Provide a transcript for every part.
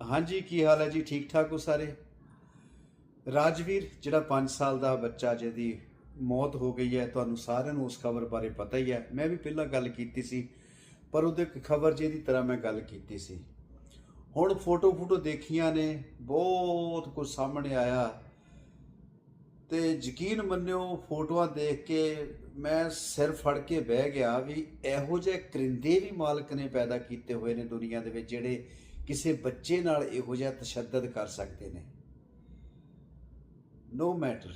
ਹਾਂਜੀ, ਕੀ ਹਾਲ ਹੈ ਜੀ? ਠੀਕ ਠਾਕ ਹੋ ਸਾਰੇ? ਰਾਜਵੀਰ, ਜਿਹੜਾ 5 ਸਾਲ ਦਾ ਬੱਚਾ ਜਿਹਦੀ ਮੌਤ ਹੋ ਗਈ ਹੈ, ਤੁਹਾਨੂੰ ਸਾਰਿਆਂ ਨੂੰ ਉਸ ਖਬਰ ਬਾਰੇ ਪਤਾ ਹੀ ਹੈ। ਮੈਂ ਵੀ ਪਹਿਲਾਂ ਗੱਲ ਕੀਤੀ ਸੀ, ਪਰ ਉਹਦੇ ਖਬਰ ਜਿਹਦੀ ਤਰ੍ਹਾਂ ਮੈਂ ਗੱਲ ਕੀਤੀ ਸੀ। ਹੁਣ ਫੋਟੋ ਫੋਟੋ ਦੇਖੀਆਂ ਨੇ, ਬਹੁਤ ਕੁਝ ਸਾਹਮਣੇ ਆਇਆ। ਤੇ ਯਕੀਨ ਮੰਨਿਓ, ਫੋਟੋਆਂ ਦੇਖ ਕੇ ਮੈਂ ਸਿਰ ਫੜ ਕੇ ਬਹਿ ਗਿਆ ਵੀ ਇਹੋ ਜਿਹੇ ਕਰਿੰਦੇ ਵੀ ਮਾਲਕ ਨੇ ਪੈਦਾ ਕੀਤੇ ਹੋਏ ਨੇ ਦੁਨੀਆ ਦੇ ਵਿੱਚ, ਜਿਹੜੇ ਕਿਸੇ ਬੱਚੇ ਨਾਲ ਇਹੋ ਜਿਹਾ ਤਸ਼ੱਦਦ ਕਰ ਸਕਦੇ ਨੇ। ਨੋ ਮੈਟਰ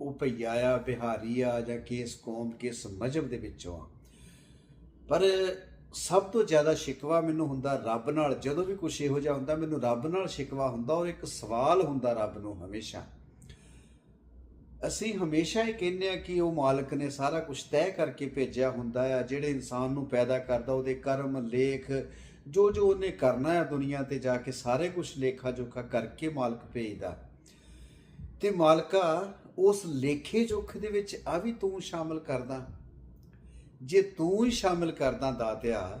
ਉਹ ਭਈਆ ਆ, ਬਿਹਾਰੀ ਆ ਜਾਂ ਕਿਸ ਕੌਮ, ਕਿਸ ਮਜਹਬ ਦੇ ਵਿੱਚੋਂ ਆ। ਪਰ ਸਭ ਤੋਂ ਜ਼ਿਆਦਾ ਸ਼ਿਕਵਾ ਮੈਨੂੰ ਹੁੰਦਾ ਰੱਬ ਨਾਲ। ਜਦੋਂ ਵੀ ਕੁਝ ਇਹੋ ਜਿਹਾ ਹੁੰਦਾ, ਮੈਨੂੰ ਰੱਬ ਨਾਲ ਸ਼ਿਕਵਾ ਹੁੰਦਾ ਔਰ ਇੱਕ ਸਵਾਲ ਹੁੰਦਾ ਰੱਬ ਨੂੰ ਹਮੇਸ਼ਾ। ਅਸੀਂ ਹਮੇਸ਼ਾ ਹੀ ਕਹਿੰਦੇ ਆ ਕਿ ਉਹ ਮਾਲਕ ਨੇ ਸਾਰਾ ਕੁਝ ਤੈਅ ਕਰਕੇ ਭੇਜਿਆ ਹੁੰਦਾ ਆ ਜਿਹੜੇ ਇਨਸਾਨ ਨੂੰ ਪੈਦਾ ਕਰਦਾ, ਉਹਦੇ ਕਰਮ, ਲੇਖ, ਜੋ ਜੋ ਉਹਨੇ ਕਰਨਾ ਹੈ ਦੁਨੀਆ ਤੇ ਜਾ ਕੇ ਸਾਰੇ ਕੁਝ ਲੇਖਾ ਜੋਖਾ ਕਰਕੇ ਮਾਲਕ ਭੇਜਦਾ। ਤੇ ਮਾਲਕਾ ਉਸ ਲੇਖੇ ਜੋਖ ਦੇ ਵਿੱਚ ਆ ਵੀ ਤੂੰ ਸ਼ਾਮਲ ਕਰਦਾ। ਜੇ ਤੂੰ ਹੀ ਸ਼ਾਮਿਲ ਕਰਦਾ ਦਾਤਿਆ,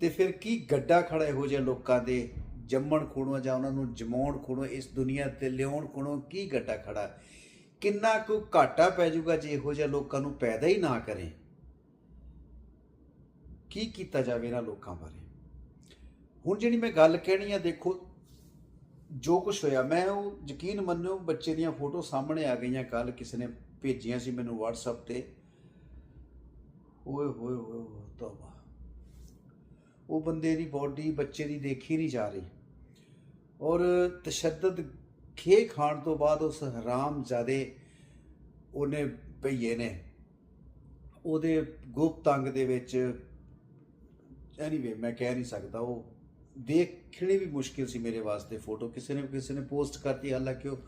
ਤੇ ਫਿਰ ਕੀ ਗੱਡਾ ਖੜਾ ਇਹੋ ਜਿਹੇ ਲੋਕਾਂ ਦੇ ਜੰਮਣ ਖੋਣੋਂ ਜਾਂ ਉਹਨਾਂ ਨੂੰ ਜਮਾਉਣ ਖੋਣੋਂ ਇਸ ਦੁਨੀਆ ਤੇ ਲਿਆਉਣ ਖੋਣੋਂ ਕੀ ਗੱਡਾ ਖੜਾ? ਕਿੰਨਾ ਕੁ ਘਾਟਾ ਪੈ ਜਾਊਗਾ ਜੇ ਇਹੋ ਜਿਹੇ ਲੋਕਾਂ ਨੂੰ ਪੈਦਾ ਹੀ ਨਾ ਕਰੇ? ਕੀ ਕੀਤਾ ਜਾਵੇ ਇਹਨਾਂ ਲੋਕਾਂ ਬਾਰੇ? ਹੁਣ ਜਿਹੜੀ ਮੈਂ ਗੱਲ ਕਹਿਣੀ ਆ, ਦੇਖੋ, ਜੋ ਕੁਝ ਹੋਇਆ, ਮੈਂ ਉਹ ਯਕੀਨ ਮੰਨਿਓ, ਬੱਚੇ ਦੀਆਂ ਫੋਟੋ ਸਾਹਮਣੇ ਆ ਗਈਆਂ ਕੱਲ ਕਿਸੇ ਨੇ ਭੇਜੀਆਂ ਸੀ ਮੈਨੂੰ WhatsApp ਤੇ। ਓਏ, ਹੋਏ ਹੋਏ ਹੋਏ, ਤੋਬਾ। ਉਹ ਬੰਦੇ ਦੀ ਬਾਡੀ ਬੱਚੇ ਦੀ ਦੇਖੀ ਨਹੀਂ ਜਾ ਰਹੀ। ਔਰ ਤਸ਼ੱਦਦ ਖੇ ਖਾਣ ਤੋਂ ਬਾਅਦ ਉਸ ਹਰਾਮ ਜਾਦੇ ਉਹਨੇ ਭਈਏ ਨੇ, ਉਹਦੇ ਗੁਪਤ ਅੰਗ ਦੇ ਵਿੱਚ ਐਨੀਵੇ ਮੈਂ ਕਹਿ ਨਹੀਂ ਸਕਦਾ, ਉਹ ਦੇਖਣੀ ਵੀ ਮੁਸ਼ਕਿਲ ਸੀ ਮੇਰੇ ਵਾਸਤੇ ਫੋਟੋ ਕਿਸੇ ਨੇ ਕਿਸੇ ਨੇ ਪੋਸਟ ਕਰਤੀ, ਹਾਲਾਂਕਿ ਉਹ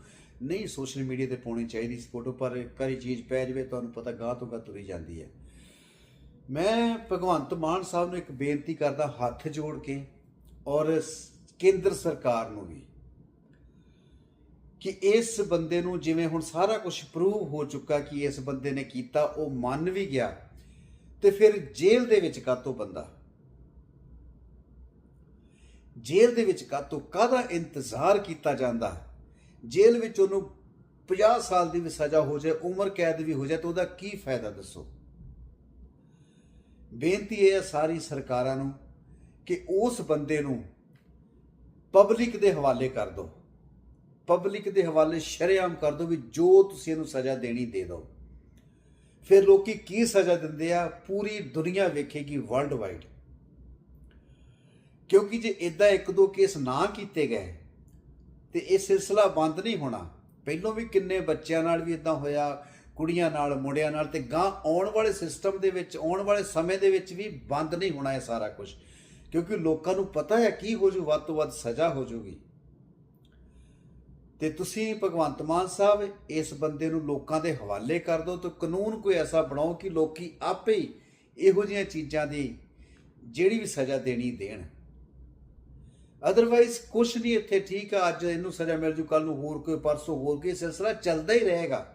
ਨਹੀਂ ਸੋਸ਼ਲ ਮੀਡੀਆ ਤੇ ਪਾਉਣੀ ਚਾਹੀਦੀ ਸੀ ਫੋਟੋ ਪਰ ਕਰੀ ਚੀਜ਼ ਪੈ ਜਵੇ ਤੁਹਾਨੂੰ ਪਤਾ ਗਾਹ ਤੋਂ ਗਾਹ ਤੁਰੀ ਜਾਂਦੀ ਹੈ। ਮੈਂ ਭਗਵੰਤ ਮਾਨ ਸਾਹਿਬ ਨੂੰ ਇੱਕ ਬੇਨਤੀ ਕਰਦਾ, ਹੱਥ ਜੋੜ ਕੇ ਔਰ ਕੇਂਦਰ ਸਰਕਾਰ ਨੂੰ ਵੀ ਕਿ ਇਸ ਬੰਦੇ ਨੂੰ ਜਿਵੇਂ ਹੁਣ ਸਾਰਾ ਕੁਝ ਪ੍ਰੂਵ ਹੋ ਚੁੱਕਾ ਕਿ ਇਸ ਬੰਦੇ ਨੇ ਕੀਤਾ, ਉਹ ਮੰਨ ਵੀ ਗਿਆ ਤੇ ਫਿਰ ਜੇਲ੍ਹ ਦੇ ਵਿੱਚ ਕਾਤੋਂ ਬੰਦਾ? ਜੇਲ੍ਹ ਦੇ ਵਿੱਚ ਕਾਤੋਂ ਕਾਹਦਾ ਇੰਤਜ਼ਾਰ ਕੀਤਾ ਜਾਂਦਾ? ਜੇਲ੍ਹ ਵਿੱਚ ਉਹਨੂੰ 50 ਸਾਲ ਦੀ ਵੀ ਸਜ਼ਾ ਹੋ ਜਾਏ, ਉਮਰ ਕੈਦ ਵੀ ਹੋ ਜਾਏ, ਤਾਂ ਉਹਦਾ ਕੀ ਫਾਇਦਾ ਦੱਸੋ? ਬੇਨਤੀ ਇਹ ਹੈ ਸਾਰੀ ਸਰਕਾਰਾਂ ਨੂੰ ਕਿ ਉਸ ਬੰਦੇ ਨੂੰ ਪਬਲਿਕ ਦੇ ਹਵਾਲੇ ਕਰ ਦਿਓ। ਪਬਲਿਕ ਦੇ ਹਵਾਲੇ ਸ਼ਰੇਆਮ ਕਰ ਦਿਓ ਵੀ ਜੋ ਤੁਸੀਂ ਇਹਨੂੰ ਸਜ਼ਾ ਦੇਣੀ ਦੇ ਦਿਓ ਫਿਰ ਲੋਕੀ ਕੀ ਸਜ਼ਾ ਦਿੰਦੇ ਆ? ਪੂਰੀ ਦੁਨੀਆ ਵੇਖੇਗੀ ਵਰਲਡ ਵਾਈਡ ਕਿਉਂਕਿ ਜੇ ਇਦਾਂ ਇੱਕ ਦੋ ਕੇਸ ਨਾ ਕੀਤੇ ਗਏ ਤੇ ਇਹ ਸਿਲਸਿਲਾ ਬੰਦ ਨਹੀਂ ਹੋਣਾ। ਪਹਿਲਾਂ ਵੀ ਕਿੰਨੇ ਬੱਚਿਆਂ ਨਾਲ ਵੀ ਇਦਾਂ ਹੋਇਆ, ਕੁੜੀਆਂ ਨਾਲ, ਮੁੰਡਿਆਂ ਨਾਲ ਤੇ ਗਾਂ ਆਉਣ ਵਾਲੇ ਸਿਸਟਮ ਦੇ ਵਿੱਚ, ਆਉਣ ਵਾਲੇ ਸਮੇਂ ਦੇ ਵਿੱਚ ਵੀ ਬੰਦ ਨਹੀਂ ਹੋਣਾ ਇਹ ਸਾਰਾ ਕੁਝ ਕਿਉਂਕਿ ਲੋਕਾਂ ਨੂੰ ਪਤਾ ਹੈ ਕੀ ਹੋ ਜੂ, ਵੱਧ ਤੋਂ ਵੱਧ ਸਜ਼ਾ ਹੋ ਜੂਗੀ। ਤੇ ਤੁਸੀਂ ਭਗਵੰਤ ਮਾਨ ਸਾਹਿਬ, ਇਸ ਬੰਦੇ ਨੂੰ ਲੋਕਾਂ ਦੇ ਹਵਾਲੇ ਕਰ ਦਿਓ ਤੇ ਕਾਨੂੰਨ ਕੋਈ ਐਸਾ ਬਣਾਓ ਕਿ ਲੋਕੀ ਆਪੇ ਹੀ ਇਹੋ ਜਿਹੀਆਂ ਚੀਜ਼ਾਂ ਦੀ ਜਿਹੜੀ ਵੀ ਸਜ਼ਾ ਦੇਣੀ ਦੇਣ। ਅਦਰਵਾਈਜ਼ ਕੁਛ ਨਹੀਂ ਇੱਥੇ ਠੀਕ ਆ, ਅੱਜ ਇਹਨੂੰ ਸਜ਼ਾ ਮਿਲ ਜੂ ਕੱਲ ਨੂੰ ਹੋਰ ਕੋਈ, ਪਰਸੋਂ ਹੋਰ ਕੋਈ ਸਿਲਸਿਲਾ ਚੱਲਦਾ ਹੀ ਰਹੇਗਾ।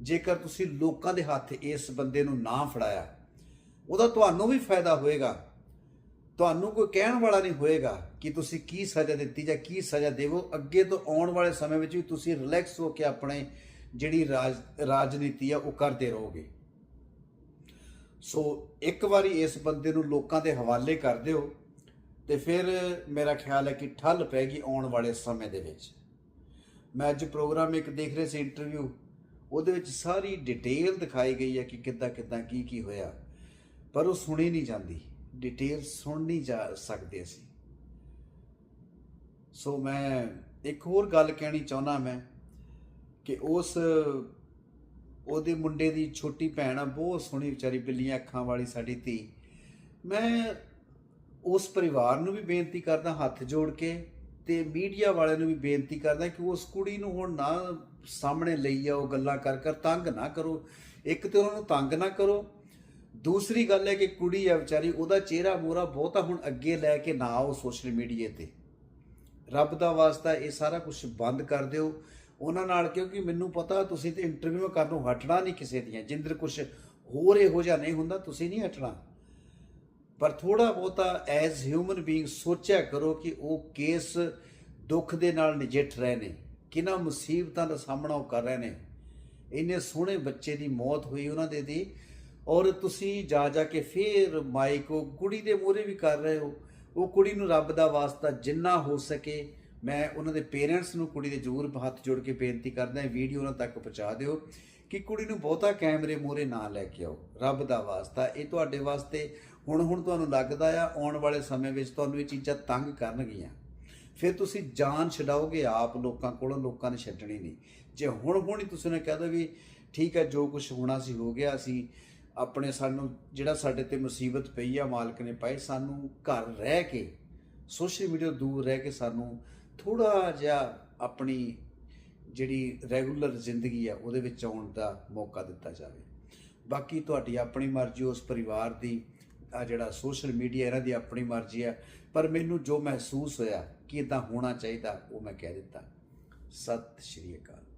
ਜੇਕਰ ਤੁਸੀਂ ਲੋਕਾਂ ਦੇ ਹੱਥ ਇਸ ਬੰਦੇ ਨੂੰ ਨਾ ਫੜਾਇਆ, ਉਹਦਾ ਤੁਹਾਨੂੰ ਵੀ ਫਾਇਦਾ ਹੋਏਗਾ। ਤੁਹਾਨੂੰ ਕੋਈ ਕਹਿਣ ਵਾਲਾ ਨਹੀਂ ਹੋਏਗਾ ਕਿ ਤੁਸੀਂ ਕੀ ਸਜ਼ਾ ਦਿੱਤੀ ਜਾਂ ਕੀ ਸਜ਼ਾ ਦੇਵੋ। ਅੱਗੇ ਤੋਂ ਆਉਣ ਵਾਲੇ ਸਮੇਂ ਵਿੱਚ ਵੀ ਤੁਸੀਂ ਰਿਲੈਕਸ ਹੋ ਕੇ ਆਪਣੇ ਜਿਹੜੀ ਰਾਜ, ਰਾਜਨੀਤੀ ਆ, ਉਹ ਕਰਦੇ ਰਹੋਗੇ। ਸੋ ਇੱਕ ਵਾਰੀ ਇਸ ਬੰਦੇ ਨੂੰ ਲੋਕਾਂ ਦੇ ਹਵਾਲੇ ਕਰ ਦਿਓ ਤੇ ਫਿਰ ਮੇਰਾ ਖਿਆਲ ਹੈ ਕਿ ਠੱਲ ਪੈਗੀ ਆਉਣ ਵਾਲੇ ਸਮੇਂ ਦੇ ਵਿੱਚ। ਮੈਂ ਅੱਜ ਪ੍ਰੋਗਰਾਮ ਇੱਕ ਦੇਖ ਰਿਹਾ ਸੀ ਇੰਟਰਵਿਊ ਉਹਦੇ ਵਿੱਚ ਸਾਰੀ ਡਿਟੇਲ ਦਿਖਾਈ ਗਈ ਹੈ ਕਿ ਕਿੱਦਾਂ ਕਿੱਦਾਂ ਕੀ ਕੀ ਹੋਇਆ, ਪਰ ਉਹ ਸੁਣੀ ਨਹੀਂ ਜਾਂਦੀ। ਡਿਟੇਲ ਸੁਣ ਨਹੀਂ ਜਾ ਸਕਦੇ ਅਸੀਂ। ਸੋ ਮੈਂ ਇੱਕ ਹੋਰ ਗੱਲ ਕਹਿਣੀ ਚਾਹੁੰਦਾ ਮੈਂ ਕਿ ਉਸ, ਉਹਦੇ ਮੁੰਡੇ ਦੀ ਛੋਟੀ ਭੈਣ ਆ, ਬਹੁਤ ਸੋਹਣੀ ਵਿਚਾਰੀ, ਬਿੱਲੀਆਂ ਅੱਖਾਂ ਵਾਲੀ ਸਾਡੀ ਧੀ। ਮੈਂ ਉਸ ਪਰਿਵਾਰ ਨੂੰ ਵੀ ਬੇਨਤੀ ਕਰਦਾ, ਹੱਥ ਜੋੜ ਕੇ ਤੇ ਮੀਡੀਆ ਵਾਲਿਆਂ ਨੂੰ ਵੀ ਬੇਨਤੀ ਕਰਦਾ ਕਿ ਉਸ ਕੁੜੀ ਨੂੰ ਹੁਣ ਨਾ ਸਾਹਮਣੇ ਲਈ ਆਓ, ਗੱਲਾਂ ਕਰ ਕਰ ਤੰਗ ਨਾ ਕਰੋ। ਇੱਕ ਤੇ ਉਹਨਾਂ ਨੂੰ ਤੰਗ ਨਾ ਕਰੋ ਦੂਸਰੀ ਗੱਲ ਹੈ ਕਿ ਕੁੜੀ ਆ ਵਿਚਾਰੀ, ਉਹਦਾ ਚਿਹਰਾ ਮੋਰਾ ਬਹੁਤਾ ਹੁਣ ਅੱਗੇ ਲੈ ਕੇ ਨਾ ਆਓ ਸੋਸ਼ਲ ਮੀਡੀਆ ਤੇ। ਰੱਬ ਦਾ ਵਾਸਤਾ ਇਹ ਸਾਰਾ ਕੁਝ ਬੰਦ ਕਰ ਦਿਓ। ਉਹਨਾਂ ਨਾਲ ਕਿਉਂਕਿ ਮੈਨੂੰ ਪਤਾ ਤੁਸੀਂ ਤੇ ਇੰਟਰਵਿਊ ਕਰਨ ਨੂੰ ਹਟਣਾ ਨਹੀਂ ਕਿਸੇ ਦੀਆਂ। ਜਿੰਦਰ ਕੁਝ ਹੋਰ ਇਹੋ ਜਿਹਾ ਨਹੀਂ ਹੁੰਦਾ, ਤੁਸੀਂ ਨਹੀਂ ਹਟਣਾ। ਪਰ ਥੋੜਾ ਬਹੁਤਾ ਐਜ਼ ਹਿਊਮਨ ਬੀਇੰਗ ਸੋਚਿਆ ਕਰੋ ਕਿ ਉਹ ਕੇਸ ਦੁੱਖ ਦੇ ਨਾਲ ਨਜਿੱਠ ਰਹੇ ਨੇ। ਕਿੰਨਾ ਮੁਸੀਬਤਾਂ ਦਾ ਸਾਹਮਣਾ ਉਹ ਕਰ ਰਹੇ ਨੇ। ਇੰਨੇ ਸੋਹਣੇ ਬੱਚੇ ਦੀ ਮੌਤ ਹੋਈ ਉਹਨਾਂ ਦੇ ਦੀ। ਔਰ ਤੁਸੀਂ ਜਾ ਜਾ ਕੇ ਫੇਰ ਮਾਈਕ ਉਹ ਕੁੜੀ ਦੇ ਮੂਹਰੇ ਵੀ ਕਰ ਰਹੇ ਹੋ। ਉਹ ਕੁੜੀ ਨੂੰ ਰੱਬ ਦਾ ਵਾਸਤਾ ਜਿੰਨਾ ਹੋ ਸਕੇ, ਮੈਂ ਉਹਨਾਂ ਦੇ ਪੇਰੈਂਟਸ ਨੂੰ ਕੁੜੀ ਦੇ ਜ਼ਰੂਰ ਹੱਥ ਜੋੜ ਕੇ ਬੇਨਤੀ ਕਰਦਾ ਹਾਂ, ਵੀਡੀਓ ਉਹਨਾਂ ਤੱਕ ਪਹੁੰਚਾ ਦਿਓ ਕਿ ਕੁੜੀ ਨੂੰ ਬਹੁਤਾ ਕੈਮਰੇ ਮੂਹਰੇ ਨਾ ਲੈ ਕੇ ਆਓ। ਰੱਬ ਦਾ ਵਾਸਤਾ, ਇਹ ਤੁਹਾਡੇ ਵਾਸਤੇ ਹੁਣ ਹੁਣ ਤੁਹਾਨੂੰ ਲੱਗਦਾ ਆ, ਆਉਣ ਵਾਲੇ ਸਮੇਂ ਵਿੱਚ ਤੁਹਾਨੂੰ ਇਹ ਚੀਜ਼ਾਂ ਤੰਗ ਕਰਨਗੀਆਂ। ਫਿਰ ਤੁਸੀਂ ਜਾਨ ਛਡਾਓਗੇ ਆਪ, ਲੋਕਾਂ ਕੋਲੋਂ ਲੋਕਾਂ ਨੇ ਛੱਡਣੀ ਨਹੀਂ। ਜੇ ਹੁਣ ਹੁਣ ਹੀ ਤੁਸੀਂ ਨੇ ਕਹਿ ਦੋ ਵੀ ਠੀਕ ਹੈ, ਜੋ ਕੁਝ ਹੋਣਾ ਸੀ, ਹੋ ਗਿਆ, ਅਸੀਂ ਆਪਣੇ ਸਾਨੂੰ, ਜਿਹੜਾ ਸਾਡੇ ਤੇ ਮੁਸੀਬਤ ਪਈ ਆ, ਮਾਲਕ ਨੇ ਪਾਈ ਸਾਨੂੰ ਘਰ ਰਹਿ ਕੇ, ਸੋਸ਼ਲ ਮੀਡੀਆ ਤੋਂ ਦੂਰ ਰਹਿ ਕੇ ਸਾਨੂੰ ਥੋੜਾ ਜਿਹਾ ਆਪਣੀ ਜਿਹੜੀ ਰੈਗੂਲਰ ਜ਼ਿੰਦਗੀ ਆ, ਉਹਦੇ ਵਿੱਚ ਆਉਣ ਦਾ ਮੌਕਾ ਦਿੱਤਾ ਜਾਵੇ। ਬਾਕੀ ਤੁਹਾਡੀ ਆਪਣੀ ਮਰਜ਼ੀ, ਉਸ ਪਰਿਵਾਰ ਦੀ, ਆ ਜਿਹੜਾ ਸੋਸ਼ਲ ਮੀਡੀਆ, ਇਹਨਾਂ ਦੀ ਆਪਣੀ ਮਰਜ਼ੀ ਆ, ਪਰ ਮੈਨੂੰ ਜੋ ਮਹਿਸੂਸ ਹੋਇਆ ਕਿ ਇਦਾਂ ਹੋਣਾ ਚਾਹੀਦਾ, ਉਹ ਮੈਂ ਕਹਿ ਦਿੱਤਾ। ਸਤਿ ਸ਼੍ਰੀ ਅਕਾਲ।